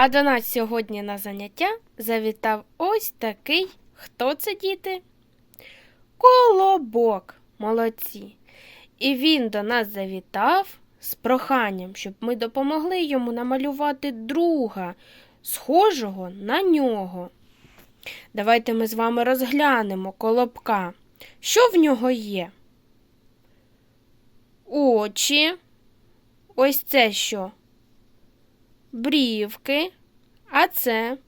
А до нас сьогодні на заняття завітав ось такий. Хто це діти? Колобок. Молодці. І він до нас завітав з проханням, щоб ми допомогли йому намалювати друга, схожого на нього. Давайте ми з вами розглянемо колобка. Що в нього є? Очі. Ось це що? Брівки. А це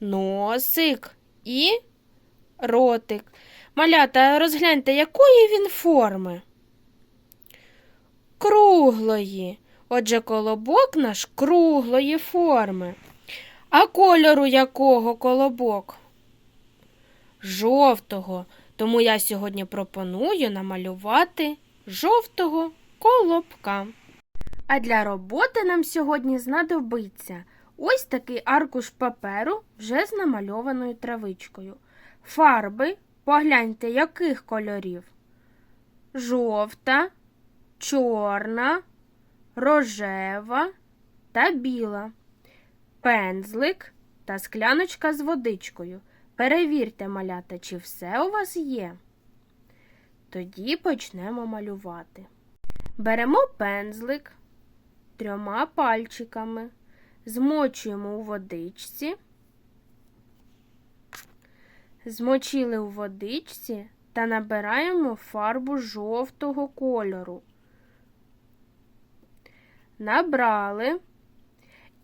носик і ротик. Малята, розгляньте, якої він форми? Круглої. Отже, колобок наш круглої форми. А кольору якого колобок? Жовтого. Тому я сьогодні пропоную намалювати жовтого колобка. А для роботи нам сьогодні знадобиться ось такий аркуш паперу вже з намальованою травичкою. Фарби, погляньте, яких кольорів? Жовта, чорна, рожева та біла. Пензлик та скляночка з водичкою. Перевірте, малята, чи все у вас є. Тоді почнемо малювати. Беремо пензлик трьома пальчиками, змочуємо у водичці, змочили у водичці та набираємо фарбу жовтого кольору. Набрали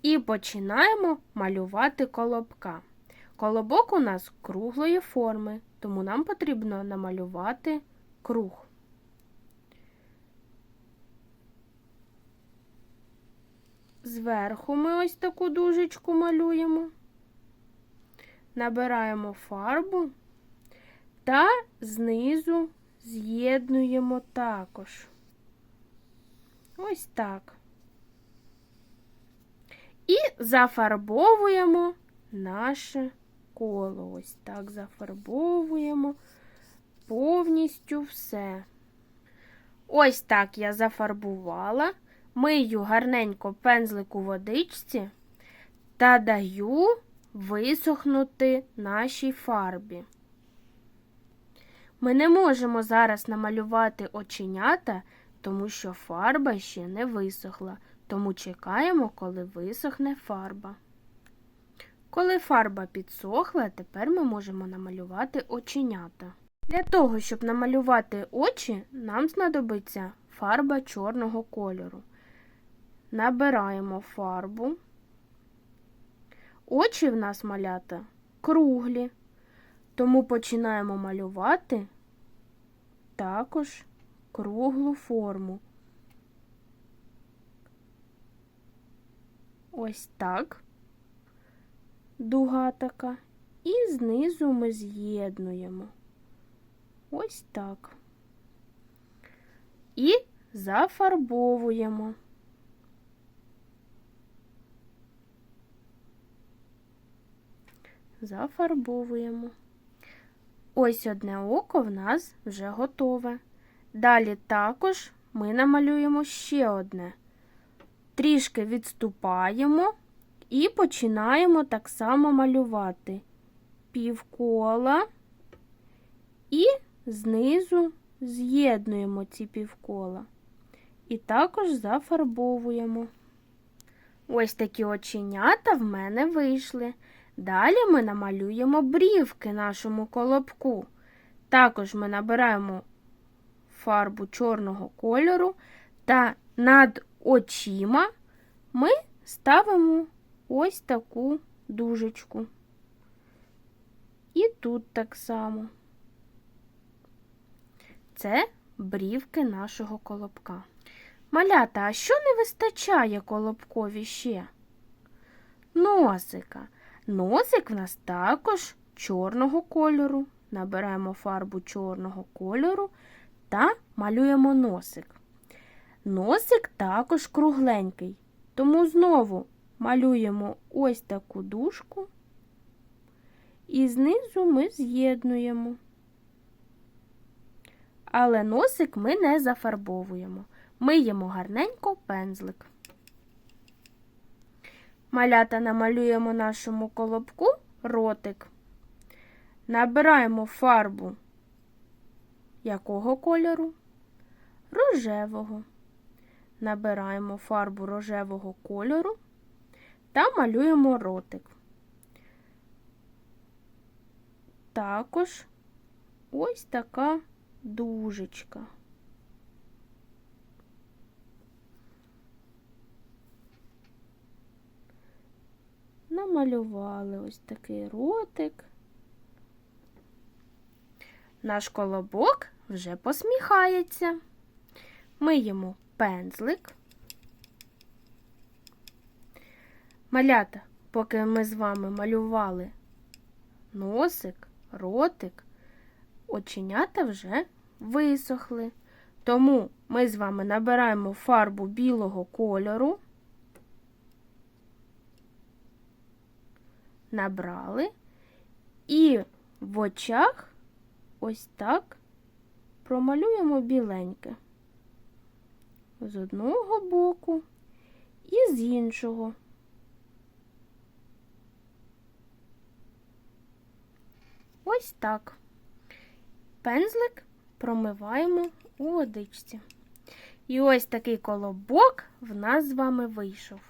і починаємо малювати колобка. Колобок у нас круглої форми, тому нам потрібно намалювати круг. Зверху ми ось таку дужечку малюємо, набираємо фарбу та знизу з'єднуємо також. Ось так. І зафарбовуємо наше коло. Ось так зафарбовуємо повністю все. Ось так я зафарбувала, мию гарненько пензлик у водичці та даю висохнути нашій фарбі. Ми не можемо зараз намалювати оченята, тому що фарба ще не висохла, тому чекаємо, коли висохне фарба. Коли фарба підсохла, тепер ми можемо намалювати оченята. Для того, щоб намалювати очі, нам знадобиться фарба чорного кольору. Набираємо фарбу. Очі в нас малята круглі, тому починаємо малювати також круглу форму. Ось так, дуга така, і знизу ми з'єднуємо. Ось так. І зафарбовуємо. Зафарбовуємо. Ось одне око в нас вже готове. Далі також ми намалюємо ще одне. Трішки відступаємо і починаємо так само малювати півкола і знизу з'єднуємо ці півкола. І також зафарбовуємо. Ось такі оченята в мене вийшли. Далі ми намалюємо брівки нашому колобку. Також ми набираємо фарбу чорного кольору та над очима ми ставимо ось таку дужечку. І тут так само. Це брівки нашого колобка. Малята, а що не вистачає колобкові ще? Носика. Носик в нас також чорного кольору. Набираємо фарбу чорного кольору та малюємо носик. Носик також кругленький, тому знову малюємо ось таку дужку і знизу ми з'єднуємо. Але носик ми не зафарбовуємо. Миємо гарненько пензлик. Малята намалюємо нашому колобку ротик. Набираємо фарбу якого кольору? Рожевого. Набираємо фарбу рожевого кольору та малюємо ротик. Також ось така дужечка. Намалювали ось такий ротик. Наш колобок вже посміхається. Миємо пензлик. Малята, поки ми з вами малювали носик, ротик, оченята вже висохли. Тому ми з вами набираємо фарбу білого кольору. Набрали і в очах ось так промалюємо біленьке. З одного боку і з іншого. Ось так. Пензлик промиваємо у водичці. І ось такий колобок в нас з вами вийшов.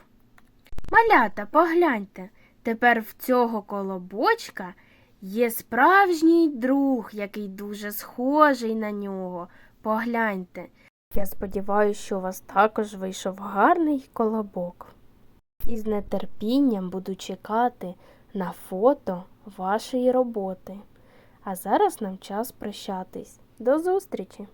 Малята, погляньте, тепер в цього колобочка є справжній друг, який дуже схожий на нього. Погляньте. Я сподіваюся, що у вас також вийшов гарний колобок. І з нетерпінням буду чекати на фото вашої роботи. А зараз нам час прощатись. До зустрічі!